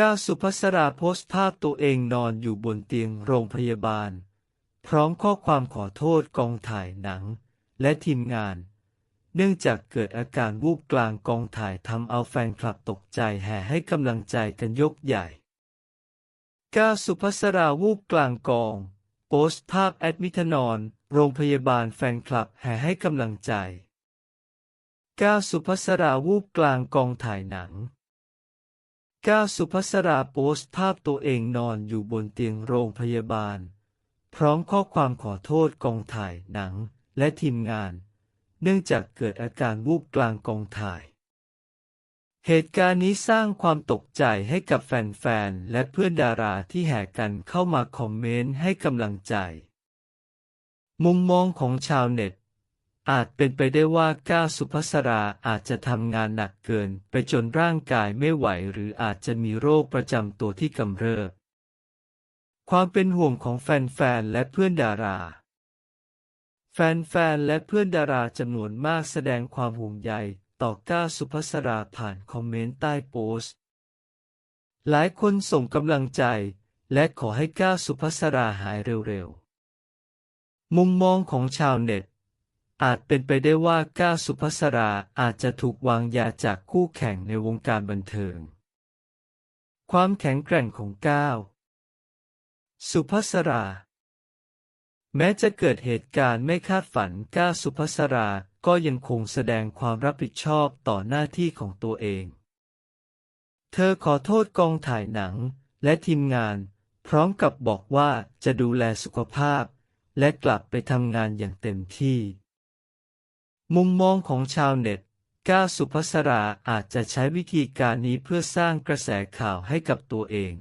ก้าวสุภัสราโพสต์ภาพตัวเองนอนอยู่บนเตียงโรงพยาบาล พร้อมข้อความขอโทษกองถ่ายหนัง และทีมงาน เนื่องจากเกิดอาการวูบกลางกองถ่ายทำเอาแฟนคลับตกใจแห่ให้กำลังใจกันยกใหญ่ ก้าวสุภัสราวูบกลางกอง โพสต์ภาพแอดมิทนอน โรงพยาบาลแฟนคลับแห่ให้กำลังใจ ก้าวสุภัสราวูบกลางกองถ่ายหนัง ก้าสุภัสราโพสต์ภาพตัวเองนอนอยู่บนเตียงโรงพยาบาล พร้อมข้อความขอโทษกองถ่ายหนังและทีมงาน เนื่องจากเกิดอาการวูบกลางกองถ่าย เหตุการณ์นี้สร้างความตกใจให้กับแฟนๆ และเพื่อนดาราที่แห่กันเข้ามาคอมเมนต์ให้กำลังใจ มุมมองของชาวเน็ต อาจเป็นไปได้ว่าก้าวสุภัสราอาจจะทำงานหนักเกิน ไปจนร่างกายไม่ไหวหรืออาจจะมีโรคประจำตัวที่กำเริบ ความเป็นห่วงของแฟนๆและเพื่อนดารา แฟนๆและเพื่อนดาราจำนวนมากแสดงความห่วงใยต่อก้าวสุภัสราผ่านคอมเมนต์ใต้โพสต์ หลายคนส่งกำลังใจ และขอให้ก้าวสุภัสราหายเร็วๆ มุมมองของชาวเน็ต อาจเป็นไปได้ว่าก้าวสุภสราอาจจะถูกวางยาจากคู่แข่งในวงการบันเทิง ความแข็งแกร่งของก้าวสุภสรา แม้จะเกิดเหตุการณ์ไม่คาดฝันก้าวสุภสราก็ยังคงแสดงความรับผิดชอบต่อหน้าที่ของตัวเอง เธอขอโทษกองถ่ายหนังและทีมงาน พร้อมกับบอกว่าจะดูแลสุขภาพ และกลับไปทำงานอย่างเต็มที่ มุมมองของชาวเน็ตก้าสุภัสราอาจจะใช้วิธีการนี้เพื่อสร้างกระแสข่าวให้กับตัวเอง